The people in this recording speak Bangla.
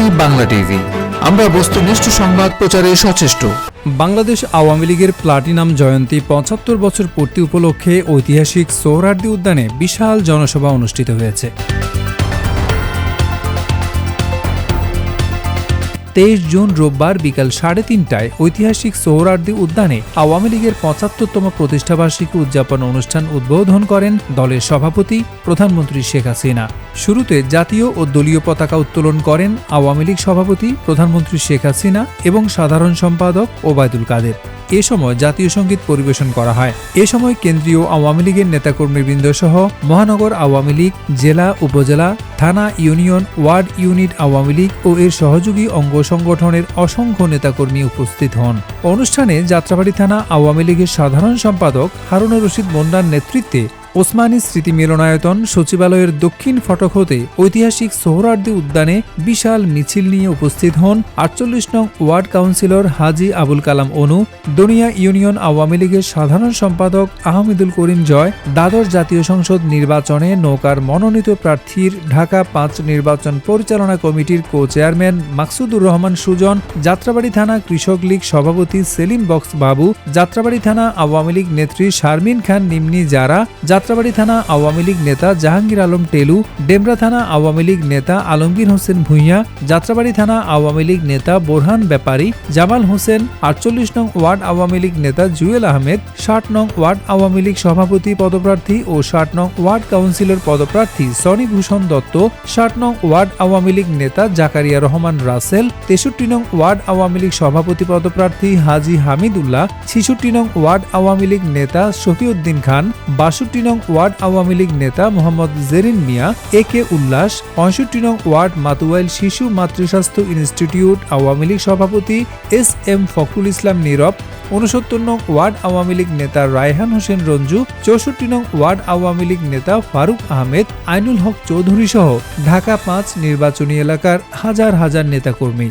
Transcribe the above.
এটি বাংলা টিভি। আমরা বস্তুনিষ্ঠ সংবাদ প্রচারে সচেষ্ট। বাংলাদেশ আওয়ামী লীগের প্লাটিনাম জয়ন্তী পঁচাত্তর বছর পূর্তি উপলক্ষে ঐতিহাসিক সোহরার্দি উদ্যানে বিশাল জনসভা অনুষ্ঠিত হয়েছে। তেইশ জুন রোববার বিকাল সাড়ে তিনটায় ঐতিহাসিক সোহরার্দি উদ্যানে আওয়ামী লীগের পঁচাত্তরতম প্রতিষ্ঠাবার্ষিকী উদযাপন অনুষ্ঠান উদ্বোধন করেন দলের সভাপতি প্রধানমন্ত্রী শেখ হাসিনা। শুরুতে জাতীয় ও দলীয় পতাকা উত্তোলন করেন আওয়ামী লীগ সভাপতি প্রধানমন্ত্রী শেখ হাসিনা এবং সাধারণ সম্পাদক ওবায়দুল কাদের। এ সময় জাতীয় সংগীত পরিবেশন করা হয়। এ সময় কেন্দ্রীয় আওয়ামী লীগের নেতাকর্মীবৃন্দ সহ মহানগর আওয়ামী লীগ, জেলা, উপজেলা, থানা, union, ward, unit Awami league ও এর সহযোগী অঙ্গ সংগঠনের অসংখ্য নেতাকর্মী উপস্থিত হন। অনুষ্ঠানে যাত্রাবাড়ি থানা আওয়ামী লীগের সাধারণ সম্পাদক হারুন রশিদ মন্ডার নেতৃত্বে ওসমানী স্মৃতি মিলনায়তন সচিবালয়ের দক্ষিণ ফটক হতে ঐতিহাসিক সোহরার্দি উদ্যানে বিশাল মিছিল নিয়ে উপস্থিত হন আটচল্লিশ নং ওয়ার্ড কাউন্সিলর হাজি আবুল কালাম অনু, দনিয়া ইউনিয়ন আওয়ামী লীগের সাধারণ সম্পাদক আহমেদুল করিম জয়, দ্বাদশ জাতীয় সংসদ নির্বাচনে নৌকার মনোনীত প্রার্থীর ঢাকা পাঁচ নির্বাচন পরিচালনা কমিটির কো চেয়ারম্যান মাকসুদুর রহমান সুজন, যাত্রাবাড়ি থানা কৃষক লীগ সভাপতি সেলিম বক্স বাবু, যাত্রাবাড়ি থানা আওয়ামী লীগ নেত্রী শারমিন খান নিম্নি যারা যাত্রাবাড়ি থানা আওয়ামী লীগ নেতা জাহাঙ্গীর আলম টেলু, ডেমরা থানা আওয়ামী লীগ নেতা আলমগীর হোসেন ভূঁইয়া, যাত্রাবাড়ি থানা আওয়ামী লীগ নেতা বোরহান ব্যাপারী, জামাল হোসেন আটচল্লিশ নং ওয়ার্ড আওয়ামী লীগ নেতা জুয়েল আহমেদ, ষাট নং ওয়ার্ড আওয়ামী লীগ সভাপতি পদপ্রার্থী ও ষাট নং ওয়ার্ড কাউন্সিলর পদপ্রার্থী সনি ভূষণ দত্ত, ষাট নং ওয়ার্ড আওয়ামী লীগ নেতা জাকারিয়া রহমান রাসেল, তেষট্টি নং ওয়ার্ড আওয়ামী লীগ সভাপতি পদপ্রার্থী হাজি হামিদুল্লাহ, ছিষট্টি নং ওয়ার্ড আওয়ামী লীগ নেতা শফিউদ্দিন খান, বাষট্টি নং ওয়ার্ড আওয়ামী লীগ নেতা মোহাম্মদ জেরিন মিয়া, এ কে উল্লাস, পঁয়ষট্টি নং ওয়ার্ড মাতুয়াইল শিশু মাতৃস্বাস্থ্য ইনস্টিটিউট আওয়ামী লীগ সভাপতি এস এম ফখরুল ইসলাম নীরব উনসত্তর নং ওয়ার্ড আওয়ামী লীগ নেতা রায়হান হোসেন রঞ্জু, চৌষট্টি নং ওয়ার্ড আওয়ামী লীগ নেতা ফারুক আহমেদ, আইনুল হক চৌধুরী সহ ঢাকা পাঁচ নির্বাচনী এলাকার হাজার হাজার নেতাকর্মী।